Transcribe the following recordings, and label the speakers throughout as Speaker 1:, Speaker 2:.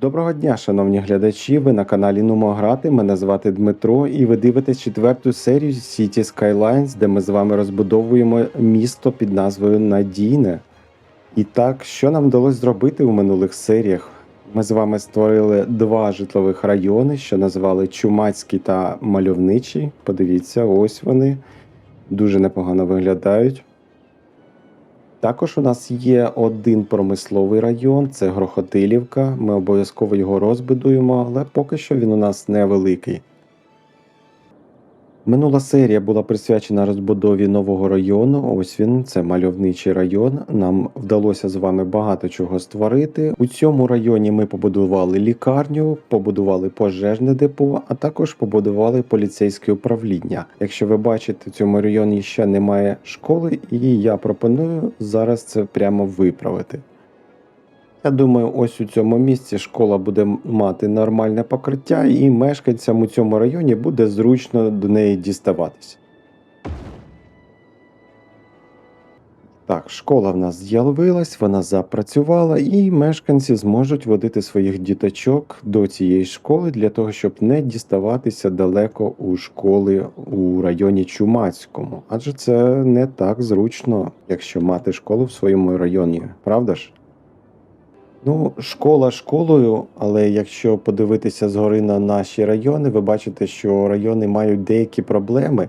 Speaker 1: Доброго дня, шановні глядачі. Ви на каналі Нумо Грати. Мене звати Дмитро, і ви дивитесь четверту серію City Skylines, де ми з вами розбудовуємо місто під назвою Надійне. І так, що нам вдалося зробити у минулих серіях? Ми з вами створили два житлових райони, що назвали Чумацький та Мальовничий. Подивіться, ось вони дуже непогано виглядають. Також у нас є один промисловий район, це Грохотилівка. Ми обов'язково його розбудуємо, але поки що він у нас невеликий. Минула серія була присвячена розбудові нового району. Ось він, це мальовничий район. Нам вдалося з вами багато чого створити. У цьому районі ми побудували лікарню, побудували пожежне депо, а також побудували поліцейське управління. Якщо ви бачите, в цьому районі ще немає школи, і я пропоную зараз це прямо виправити. Я думаю, ось у цьому місці школа буде мати нормальне покриття, і мешканцям у цьому районі буде зручно до неї діставатися. Так, школа в нас з'явилась, вона запрацювала, і мешканці зможуть водити своїх діточок до цієї школи для того, щоб не діставатися далеко у школи у районі Чумацькому. Адже це не так зручно, якщо мати школу в своєму районі, правда ж? Ну, школа школою, але якщо подивитися згори на наші райони, ви бачите, що райони мають деякі проблеми.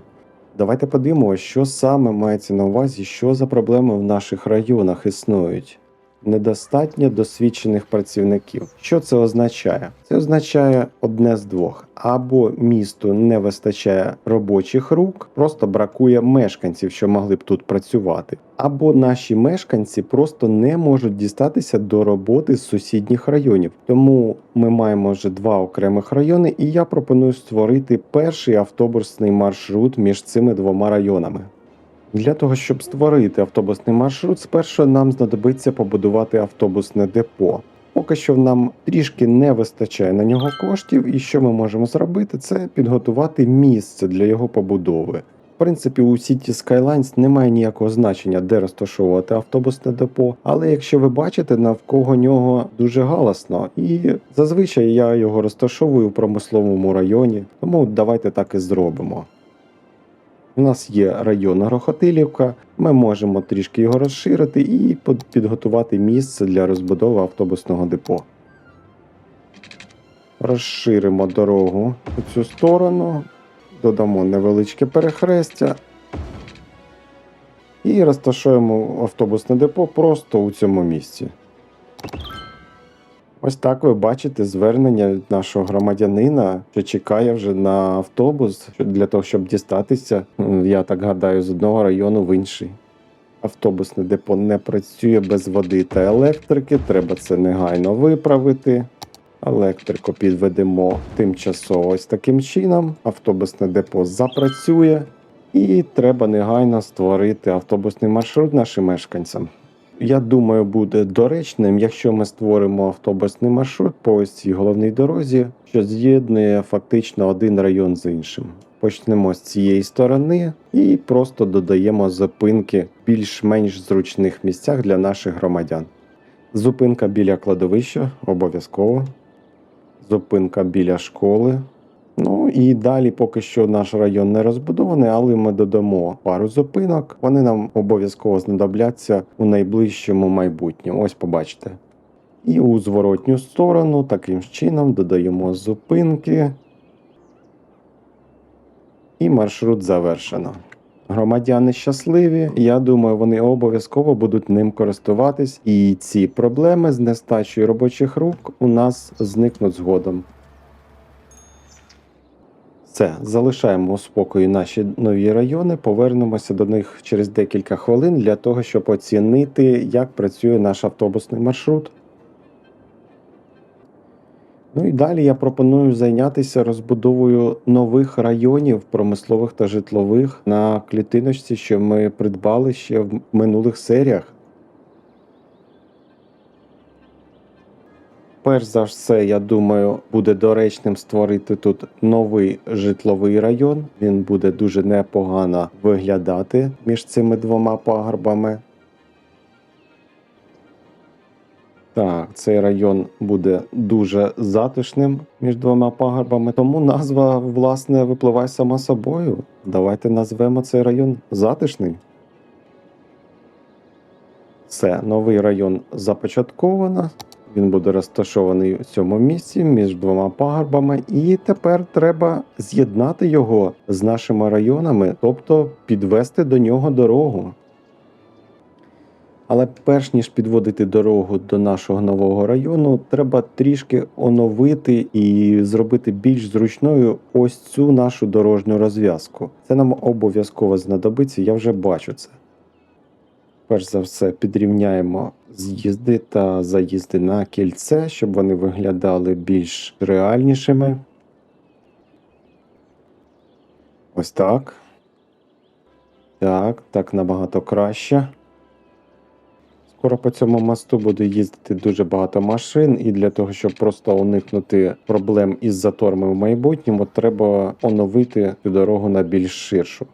Speaker 1: Давайте подивимося, що саме мається на увазі, що за проблеми в наших районах існують. Недостатньо досвідчених працівників. Що це означає? Це означає одне з двох: або місту не вистачає робочих рук, просто бракує мешканців, що могли б тут працювати, або наші мешканці просто не можуть дістатися до роботи з сусідніх районів. Тому ми маємо вже два окремих райони, і я пропоную створити перший автобусний маршрут між цими двома районами. Для того, щоб створити автобусний маршрут, спершу нам знадобиться побудувати автобусне депо. Поки що нам трішки не вистачає на нього коштів, і що ми можемо зробити, це підготувати місце для його побудови. В принципі, у City Skylines немає ніякого значення, де розташовувати автобусне депо, але якщо ви бачите, навколо нього дуже галасно, і зазвичай я його розташовую в промисловому районі, тому давайте так і зробимо. У нас є район Грохотилівка, ми можемо трішки його розширити і підготувати місце для розбудови автобусного депо. Розширимо дорогу у цю сторону, додамо невеличке перехрестя і розташуємо автобусне депо просто у цьому місці. Ось так ви бачите звернення від нашого громадянина, що чекає вже на автобус для того, щоб дістатися, я так гадаю, з одного району в інший. Автобусне депо не працює без води та електрики. Треба це негайно виправити. Електрику підведемо тимчасово ось таким чином. Автобусне депо запрацює, і треба негайно створити автобусний маршрут нашим мешканцям. Я думаю, буде доречним, якщо ми створимо автобусний маршрут по ось цій головній дорозі, що з'єднує фактично один район з іншим. Почнемо з цієї сторони і просто додаємо зупинки в більш-менш зручних місцях для наших громадян. Зупинка біля кладовища обов'язково. Зупинка біля школи. Ну і далі поки що наш район не розбудований, але ми додамо пару зупинок. Вони нам обов'язково знадобляться у найближчому майбутньому. Ось побачите. І у зворотню сторону таким чином додаємо зупинки. І маршрут завершено. Громадяни щасливі. Я думаю, вони обов'язково будуть ним користуватись, і ці проблеми з нестачею робочих рук у нас зникнуть згодом. Все, залишаємо у спокої наші нові райони, повернемося до них через декілька хвилин для того, щоб оцінити, як працює наш автобусний маршрут. Ну і далі я пропоную зайнятися розбудовою нових районів промислових та житлових на клітиночці, що ми придбали ще в минулих серіях. Перш за все, я думаю, буде доречним створити тут новий житловий район. Він буде дуже непогано виглядати між цими двома пагорбами. Так, цей район буде дуже затишним між двома пагорбами, тому назва, власне, випливає сама собою. Давайте назвемо цей район затишний. Все, новий район започатковано. Він буде розташований у цьому місці між двома пагорбами, і тепер треба з'єднати його з нашими районами, тобто підвести до нього дорогу. Але перш ніж підводити дорогу до нашого нового району, треба трішки оновити і зробити більш зручною ось цю нашу дорожню розв'язку. Це нам обов'язково знадобиться, я вже бачу це. Перш за все, підрівняємо з'їзди та заїзди на кільце, щоб вони виглядали більш реальнішими. Ось так. Так, так набагато краще. Скоро по цьому мосту буде їздити дуже багато машин, і для того, щоб просто уникнути проблем із заторами в майбутньому, треба оновити цю дорогу на більш ширшу.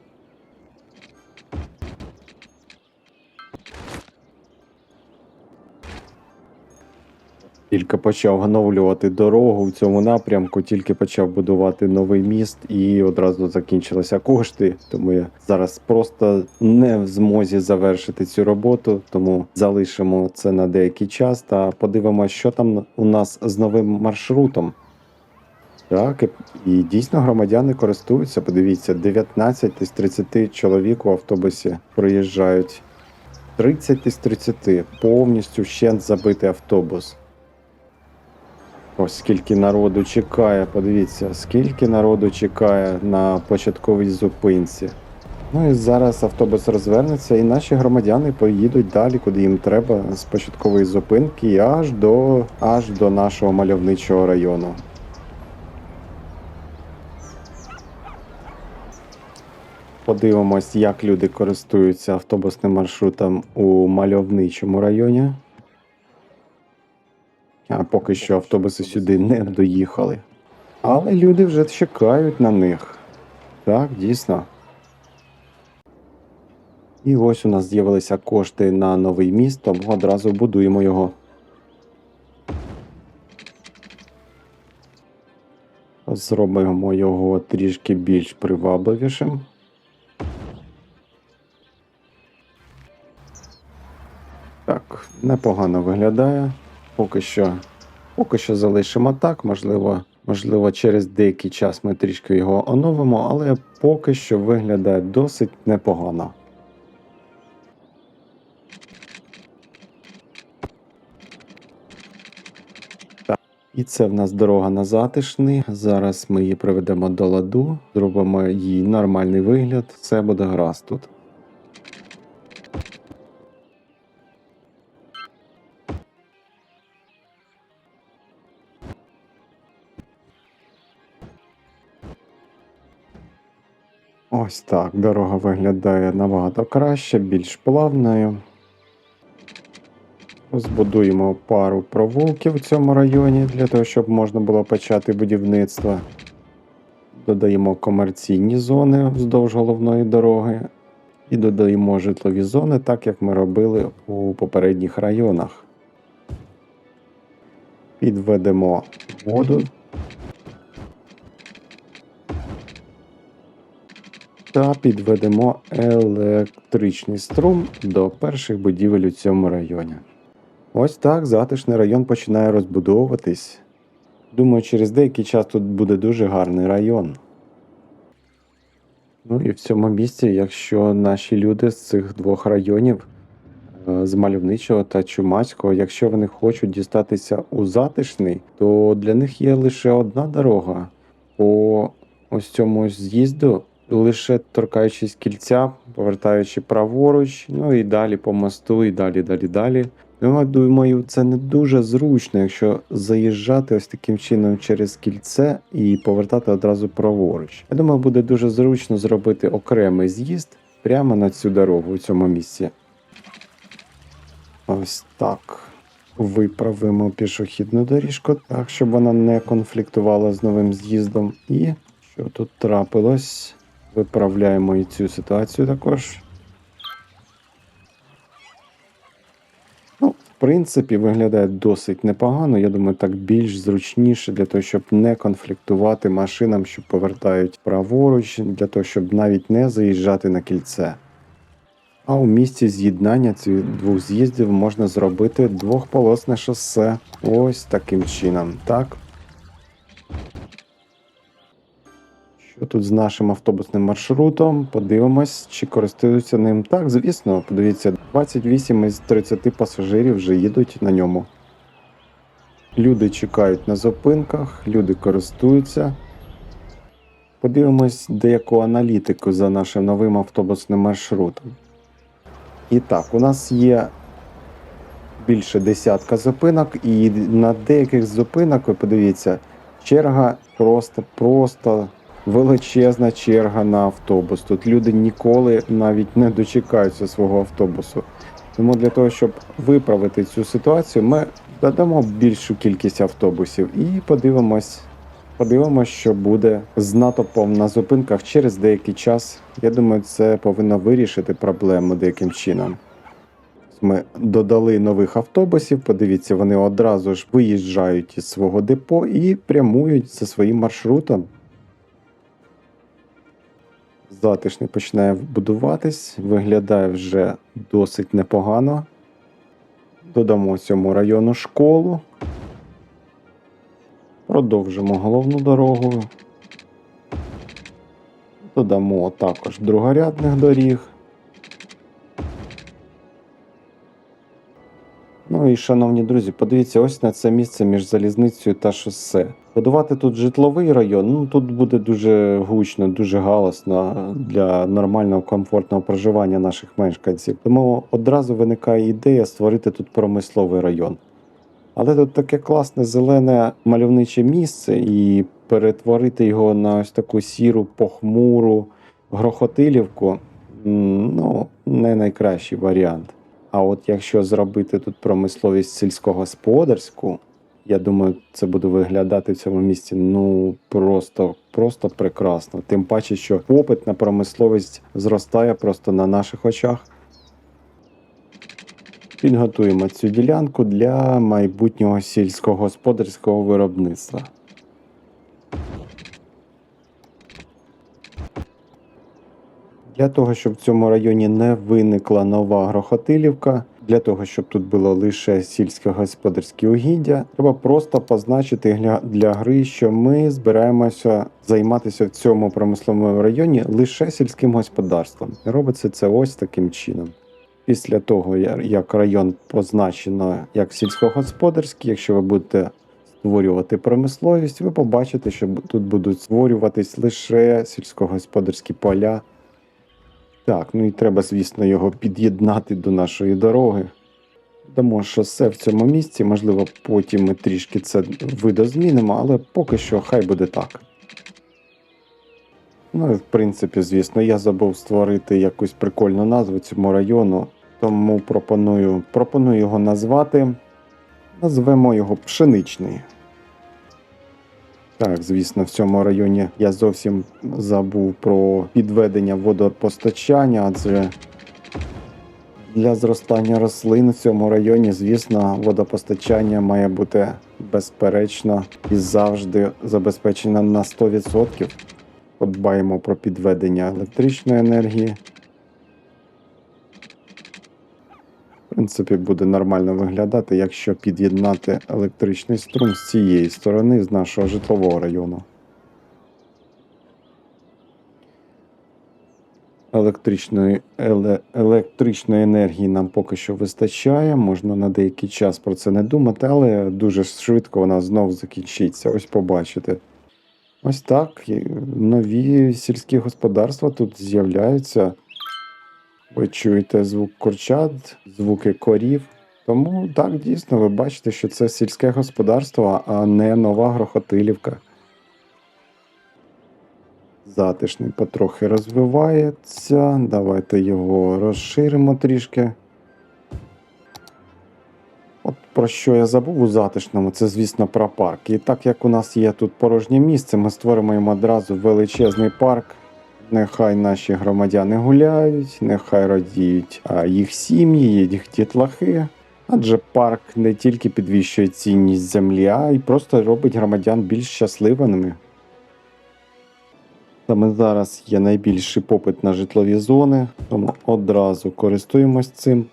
Speaker 1: Тільки почав оновлювати дорогу в цьому напрямку, тільки почав будувати новий міст і одразу закінчилися кошти. Тому я зараз просто не в змозі завершити цю роботу, тому залишимо це на деякий час та подивимося, що там у нас з новим маршрутом. Так, і- дійсно громадяни користуються. Подивіться, 19 із 30 чоловік у автобусі проїжджають. 30 із 30 повністю вщент забитий автобус. Ось скільки народу чекає, подивіться, скільки народу чекає на початковій зупинці. Ну і зараз автобус розвернеться, і наші громадяни поїдуть далі, куди їм треба, з початкової зупинки аж до, аж до нашого мальовничого району. Подивимось, як люди користуються автобусним маршрутом у мальовничому районі. А поки що автобуси сюди не доїхали. Але люди вже чекають на них. Так, дійсно. І ось у нас з'явилися кошти на новий міст, тому одразу будуємо його. Зробимо його трішки більш привабливішим. Так, непогано виглядає. Поки що, поки що залишимо так. Можливо, можливо, через деякий час ми трішки його оновимо, але поки що виглядає досить непогано. І це в нас дорога на затишний. Зараз ми її приведемо до ладу, зробимо їй нормальний вигляд, все буде гаразд тут. Ось так. Дорога виглядає набагато краще, більш плавною. Збудуємо пару провулків в цьому районі для того, щоб можна було почати будівництво. Додаємо комерційні зони вздовж головної дороги. І додаємо житлові зони, так як ми робили у попередніх районах. Підведемо воду та підведемо електричний струм до перших будівель у цьому районі. Ось так затишний район починає розбудовуватись. Думаю, через деякий час тут буде дуже гарний район. Ну і в цьому місці, якщо наші люди з цих двох районів, е, з Мальовничого та Чумацького, якщо вони хочуть дістатися у затишний, то для них є лише одна дорога по ось цьому з'їзду, лише торкаючись кільця, повертаючи праворуч, ну і далі по мосту, і далі, далі, далі. Ну, думаю, це не дуже зручно, якщо заїжджати ось таким чином через кільце і повертати одразу праворуч. Я думаю, буде дуже зручно зробити окремий з'їзд прямо на цю дорогу у цьому місці. Ось так. Виправимо пішохідну доріжку так, щоб вона не конфліктувала з новим з'їздом. І що тут трапилось? Виправляємо і цю ситуацію також. Ну, принципі, виглядає досить непогано. Я думаю, так більш зручніше для того, щоб не конфліктувати машинам, що повертають праворуч, для того, щоб навіть не заїжджати на кільце. А у місці з'єднання цих двох з'їздів можна зробити двохполосне шосе. Ось таким чином. Так. Що тут з нашим автобусним маршрутом? Подивимось, чи користуються ним. Так, звісно, подивіться, 28 із 30 пасажирів вже їдуть на ньому. Люди чекають на зупинках, люди користуються. Подивимось деяку аналітику за нашим новим автобусним маршрутом. І так, у нас є більше десятка зупинок, і на деяких зупинок, ви подивіться, черга просто, просто величезна черга на автобус. Тут люди ніколи навіть не дочекаються свого автобусу. Тому для того, щоб виправити цю ситуацію, ми додамо більшу кількість автобусів і подивимось, подивимось, що буде з натовпом на зупинках через деякий час. Я думаю, це повинно вирішити проблему деяким чином. Ми додали нових автобусів. Подивіться, вони одразу ж виїжджають із свого депо і прямують за своїм маршрутом. Затишний починає будуватись, виглядає вже досить непогано. Додамо цьому району школу. Продовжимо головну дорогу. Додамо також другорядних доріг. І шановні друзі, подивіться ось на це місце між залізницею та шосе. Будувати тут житловий район, ну тут буде дуже гучно, дуже галасно для нормального комфортного проживання наших мешканців. Тому одразу виникає ідея створити тут промисловий район. Але тут таке класне зелене мальовниче місце, і перетворити його на ось таку сіру, похмуру грохотилівку ну, не найкращий варіант. А от якщо зробити тут промисловість сільськогосподарську, я думаю, це буде виглядати в цьому місці ну просто, просто прекрасно. Тим паче, що попит на промисловість зростає просто на наших очах. Підготуємо цю ділянку для майбутнього сільськогосподарського виробництва. Для того, щоб в цьому районі не виникла нова грохотилівка, для того, щоб тут було лише сільськогосподарські угіддя, треба просто позначити для гри, що ми збираємося займатися в цьому промисловому районі лише сільським господарством. І робиться це ось таким чином. Після того, як район позначено як сільськогосподарський, якщо ви будете створювати промисловість, ви побачите, що тут будуть створюватись лише сільськогосподарські поля. Так, ну і треба, звісно, його під'єднати до нашої дороги. Дамо шосе в цьому місці, можливо, потім ми трішки це видозмінимо, але поки що хай буде так. Ну і в принципі, звісно, я забув створити якусь прикольну назву цьому району, тому пропоную, пропоную його назвати. Назвемо його Пшеничний. Так, звісно, в цьому районі я зовсім забув про підведення водопостачання, адже для зростання рослин в цьому районі, звісно, водопостачання має бути безперечно і завжди забезпечено на 100%. Подбаємо про підведення електричної енергії. Принципі, буде нормально виглядати, якщо під'єднати електричний струм з цієї сторони, з нашого житлового району. Електричної, еле, електричної енергії нам поки що вистачає. Можна на деякий час про це не думати, але дуже швидко вона знов закінчиться. Ось побачите. Ось так. Нові сільські господарства тут з'являються. Ви чуєте звук курчат, звуки корів. Тому так, дійсно, ви бачите, що це сільське господарство, а не нова грохотилівка. Затишний потрохи розвивається. Давайте його розширимо трішки. От про що я забув у затишному, це, звісно, про парк. І так як у нас є тут порожнє місце, ми створимо їм одразу величезний парк. Нехай наші громадяни гуляють, нехай радіють їх сім'ї, їх дітлахи. Адже парк не тільки підвищує цінність землі, а й просто робить громадян більш щасливими. Саме зараз є найбільший попит на житлові зони, тому одразу користуємось цим.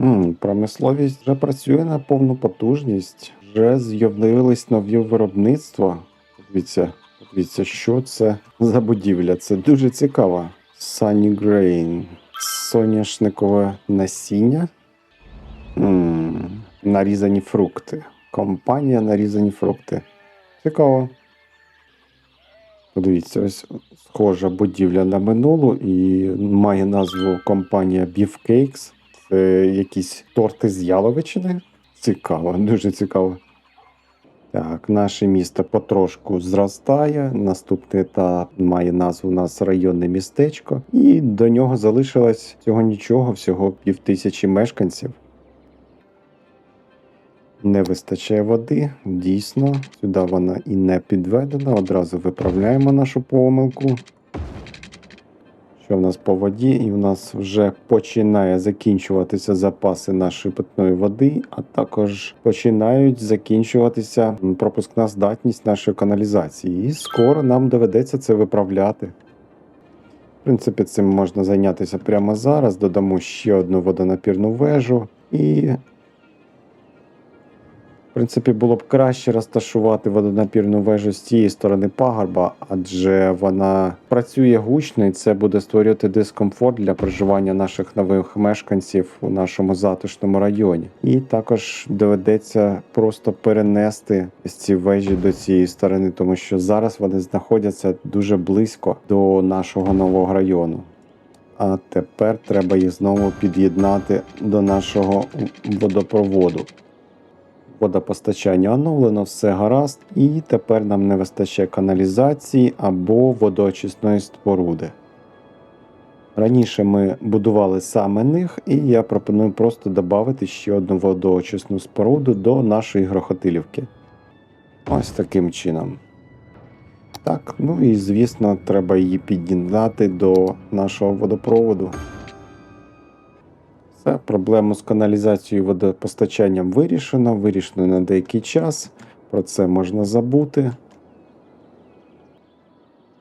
Speaker 1: М, промисловість вже працює на повну потужність. Вже з'явились нові виробництва. Дивіться, дивіться, що це за будівля. Це дуже цікаво. Sunny Grain. Соняшникове насіння. М, нарізані фрукти. Компанія нарізані фрукти. Цікаво. Подивіться, ось схожа будівля на минулу і має назву компанія Beef Cakes. Це якісь торти з яловичини. Цікаво, дуже цікаво. Так, наше місто потрошку зростає. Наступний етап має назву у нас районне містечко, і до нього залишилось цього нічого, всього півтисячі мешканців. Не вистачає води, дійсно, сюди вона і не підведена. Одразу виправляємо нашу помилку. В нас по воді, і в нас вже починає закінчуватися запаси нашої питної води, а також починають закінчуватися пропускна здатність нашої каналізації. І скоро нам доведеться це виправляти. В принципі, цим можна зайнятися прямо зараз. Додамо ще одну водонапірну вежу і в принципі, було б краще розташувати водонапірну вежу з цієї сторони пагорба, адже вона працює гучно і це буде створювати дискомфорт для проживання наших нових мешканців у нашому затишному районі. І також доведеться просто перенести ці вежі до цієї сторони, тому що зараз вони знаходяться дуже близько до нашого нового району. А тепер треба їх знову під'єднати до нашого водопроводу водопостачання оновлено, все гаразд, і тепер нам не вистачає каналізації або водоочисної споруди. Раніше ми будували саме них, і я пропоную просто додати ще одну водоочисну споруду до нашої грохотилівки. Ось таким чином. Так, ну і звісно, треба її під'єднати до нашого водопроводу. Все, проблему з каналізацією водопостачанням вирішено. Вирішено на деякий час. Про це можна забути.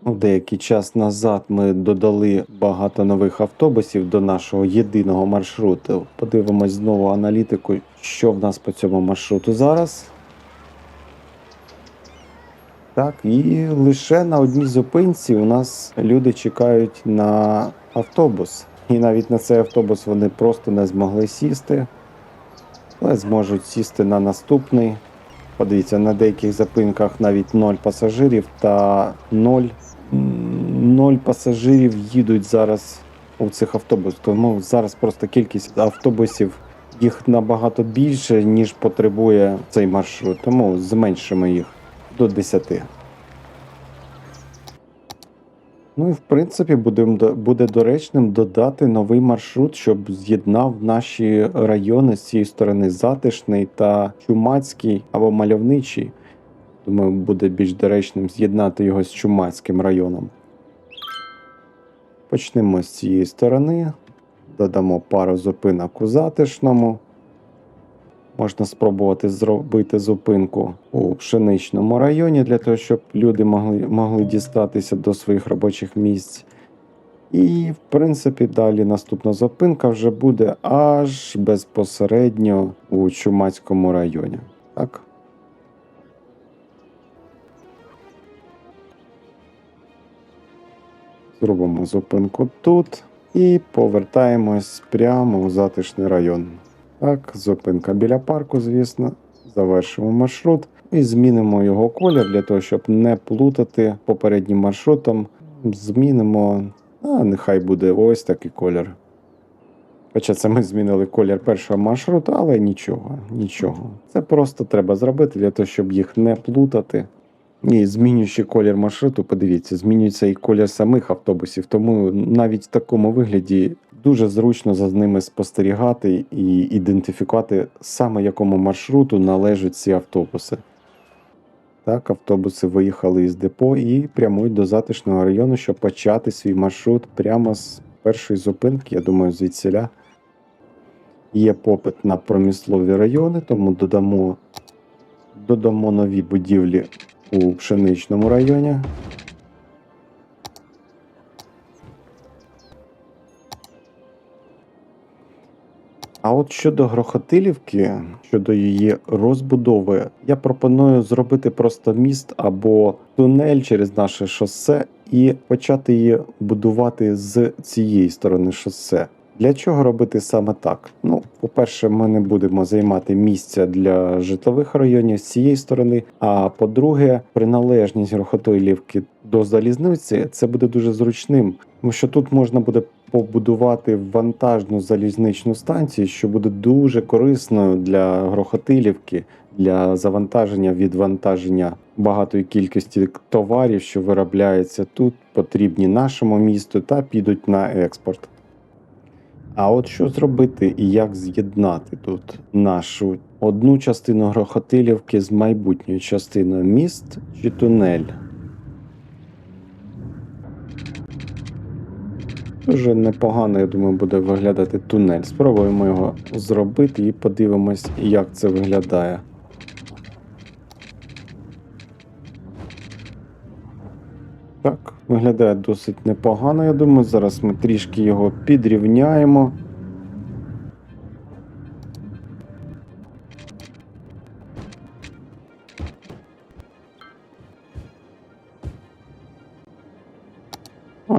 Speaker 1: Ну, Деякий час назад ми додали багато нових автобусів до нашого єдиного маршруту. Подивимось знову аналітику, що в нас по цьому маршруту зараз. Так, і лише на одній зупинці у нас люди чекають на автобус. І навіть на цей автобус вони просто не змогли сісти, але зможуть сісти на наступний. Подивіться, на деяких зупинках навіть 0 пасажирів та 0, 0 пасажирів їдуть зараз у цих автобусах. Тому зараз просто кількість автобусів їх набагато більше, ніж потребує цей маршрут. Тому зменшимо їх до 10. Ну і в принципі буде доречним додати новий маршрут, щоб з'єднав наші райони з цієї сторони затишний та чумацький або мальовничий. Думаю, буде більш доречним з'єднати його з чумацьким районом. Почнемо з цієї сторони. Додамо пару зупинок у затишному. Можна спробувати зробити зупинку у пшеничному районі для того, щоб люди могли, могли дістатися до своїх робочих місць. І, в принципі, далі наступна зупинка вже буде аж безпосередньо у Чумацькому районі. Так. Зробимо зупинку тут і повертаємось прямо у затишний район. Так, зупинка біля парку, звісно. Завершимо маршрут і змінимо його колір для того, щоб не плутати попереднім маршрутом. Змінимо, а нехай буде ось такий колір. Хоча це ми змінили колір першого маршруту, але нічого, нічого. Це просто треба зробити для того, щоб їх не плутати. І змінюючи колір маршруту, подивіться, змінюється і колір самих автобусів. Тому навіть в такому вигляді дуже зручно за ними спостерігати і ідентифікувати саме якому маршруту належать ці автобуси. Так, автобуси виїхали із депо і прямують до затишного району, щоб почати свій маршрут прямо з першої зупинки, я думаю, звідсіля. є попит на промислові райони, тому додамо, додамо нові будівлі у пшеничному районі. А от щодо Грохотилівки, щодо її розбудови, я пропоную зробити просто міст або тунель через наше шосе і почати її будувати з цієї сторони шосе. Для чого робити саме так? Ну, по-перше, ми не будемо займати місця для житлових районів з цієї сторони. А по-друге, приналежність Грохотилівки до залізниці це буде дуже зручним, тому що тут можна буде побудувати вантажну залізничну станцію, що буде дуже корисною для Грохотилівки, для завантаження, відвантаження багатої кількості товарів, що виробляються тут, потрібні нашому місту та підуть на експорт. А от що зробити і як з'єднати тут нашу одну частину Грохотилівки з майбутньою частиною міст чи тунель? Дуже непогано, я думаю, буде виглядати тунель. Спробуємо його зробити і подивимось, як це виглядає. Так, виглядає досить непогано, я думаю. Зараз ми трішки його підрівняємо.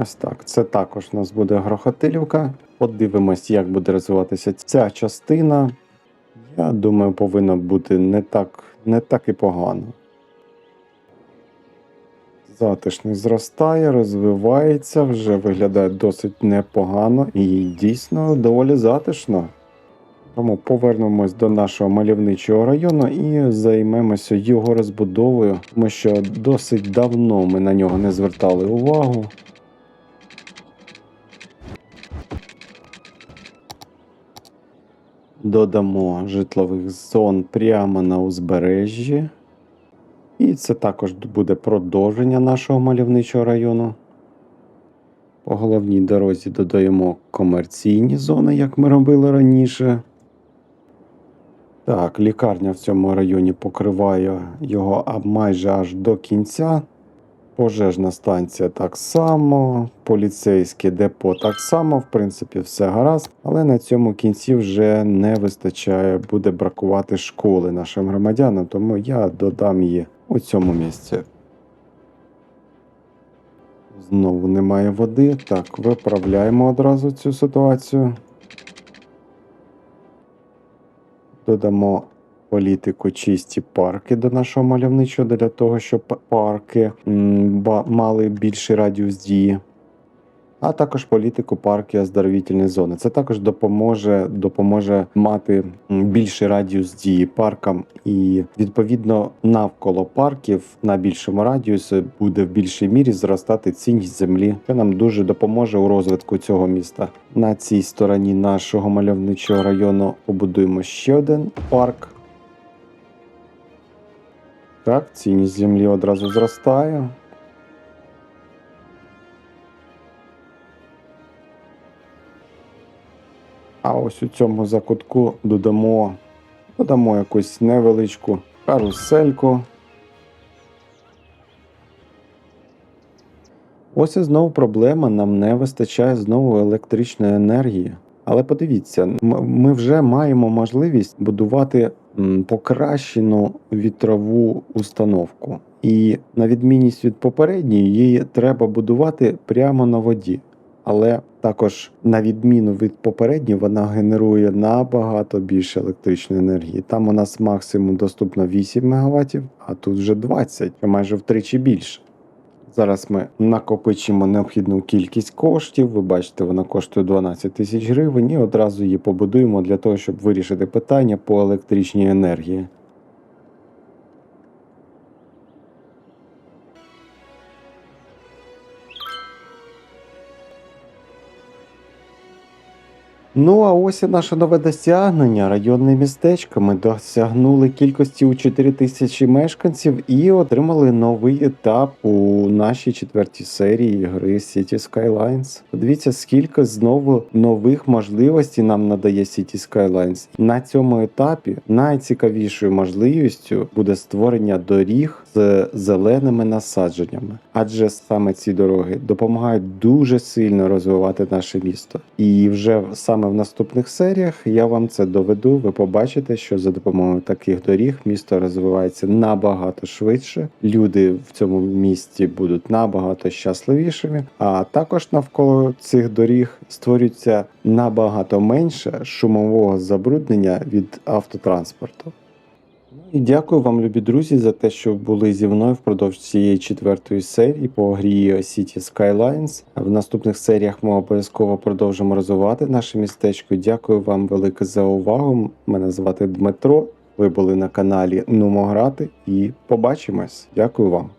Speaker 1: Ось так. Це також у нас буде грохотилівка. Подивимось, як буде розвиватися ця частина. Я думаю, повинно бути не так, не так і погано. Затишний зростає, розвивається, вже виглядає досить непогано і дійсно доволі затишно. Тому повернемось до нашого мальовничого району і займемося його розбудовою, тому що досить давно ми на нього не звертали увагу. Додамо житлових зон прямо на узбережжі. І це також буде продовження нашого мальовничого району. По головній дорозі додаємо комерційні зони, як ми робили раніше. Так, лікарня в цьому районі покриває його майже аж до кінця. Пожежна станція так само, поліцейське депо так само, в принципі, все гаразд. Але на цьому кінці вже не вистачає, буде бракувати школи нашим громадянам, тому я додам її у цьому місці. Знову немає води. Так, виправляємо одразу цю ситуацію. Додамо політику чисті парки до нашого мальовничого для того, щоб парки мали більший радіус дії. А також політику парки оздоровітельної зони. Це також допоможе, допоможе мати більший радіус дії паркам, і відповідно навколо парків на більшому радіусі буде в більшій мірі зростати цінність землі. Це нам дуже допоможе у розвитку цього міста. На цій стороні нашого мальовничого району побудуємо ще один парк. Так, цінність землі одразу зростає. А ось у цьому закутку додамо, додамо якусь невеличку карусельку. Ось і знову проблема, нам не вистачає знову електричної енергії. Але подивіться, ми вже маємо можливість будувати покращену вітрову установку. І на відмінність від попередньої, її треба будувати прямо на воді. Але також, на відміну від попередньої, вона генерує набагато більше електричної енергії. Там у нас максимум доступно 8 МВт, а тут вже 20, майже втричі більше. Зараз ми накопичимо необхідну кількість коштів. Ви бачите, вона коштує 12 тисяч гривень, і одразу її побудуємо для того, щоб вирішити питання по електричній енергії. Ну а ось і наше нове досягнення. Районне містечко. Ми досягнули кількості у 4 тисячі мешканців і отримали новий етап у нашій четвертій серії гри City Skylines. Подивіться, скільки знову нових можливостей нам надає City Skylines. На цьому етапі найцікавішою можливістю буде створення доріг з зеленими насадженнями, адже саме ці дороги допомагають дуже сильно розвивати наше місто. І вже саме в наступних серіях я вам це доведу. Ви побачите, що за допомогою таких доріг місто розвивається набагато швидше. Люди в цьому місті будуть набагато щасливішими. А також навколо цих доріг створюється набагато менше шумового забруднення від автотранспорту. Ну І дякую вам, любі друзі, за те, що були зі мною впродовж цієї четвертої серії по грі City Skylines. В наступних серіях ми обов'язково продовжимо розвивати наше містечко. Дякую вам велике за увагу. Мене звати Дмитро. Ви були на каналі Нумо Грати і побачимось. Дякую вам.